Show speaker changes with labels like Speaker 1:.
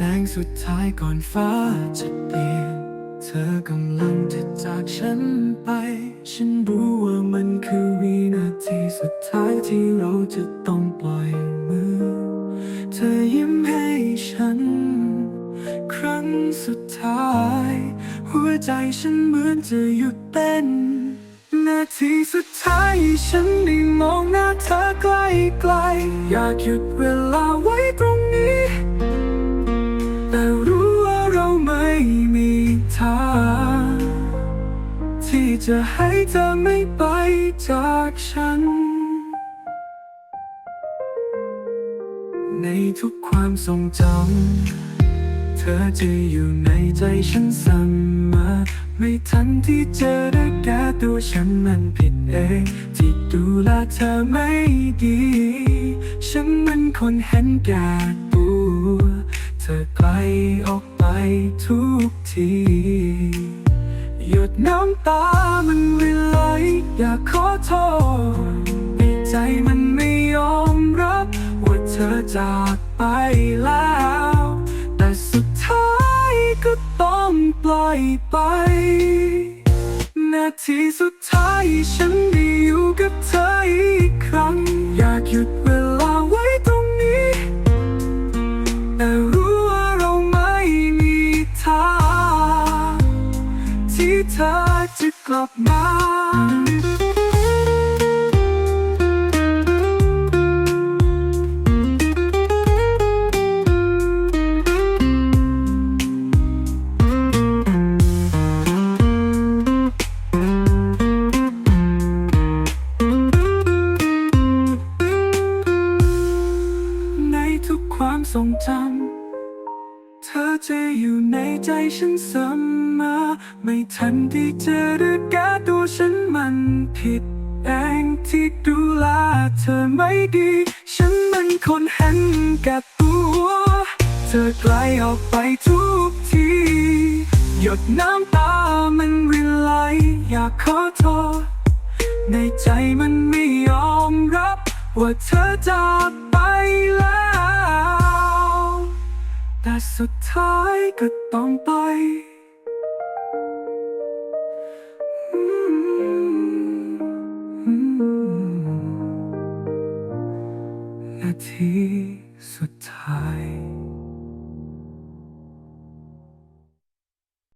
Speaker 1: แสงสุดท้ายก่อนฟ้าจะเปลี่ยน เธอกำลังจะจากฉันไป ฉันรู้ว่ามันคือวินาทีสุดท้ายที่เราจะต้องปล่อยมือ เธอยิ้มให้ฉัน ครั้งสุดท้าย หัวใจฉันเหมือนจะหยุดเต้น นาทีสุดท้ายฉันได้มองหน้าเธอใกล้ๆอยากหยุดเวลาไว้ตรงนี้ ทางที่จะให้เธอไม่ไปจากฉัน ในทุกความทรงจำ เธอจะอยู่ในใจฉันเสมอไม่ทันที่จะได้แก้ตัวฉันมันผิดเอง ที่ดูแลเธอไม่ดี ฉันมันคนเห็นแก่ตัว เธอไกลออก ทุกที หยดน้ำตามันวิไหลอยากขอโทษใจมันไม่ยอมรับ ว่าเธอจากไปแล้ว แต่สุดท้ายก็ต้องปล่อยไป นาทีสุดท้ายฉัน จะกลับมาในทุกความทรงจำ เธอจะอยู่ในใจฉันเสมอ ไม่ทันที่จะรึกแก้ตัวฉันมันผิดเองที่ดูแลเธอไม่ดี ฉันมันคนเห็นแก่ตัว เธอไกลออกไปทุกที หยดน้ำตามันรินไหลอยากขอโทษ ในใจมันไม่ยอมรับ ว่าเธอจากไปแล้ว แต่สุดท้ายก็ต้องไป ทีสุดท้าย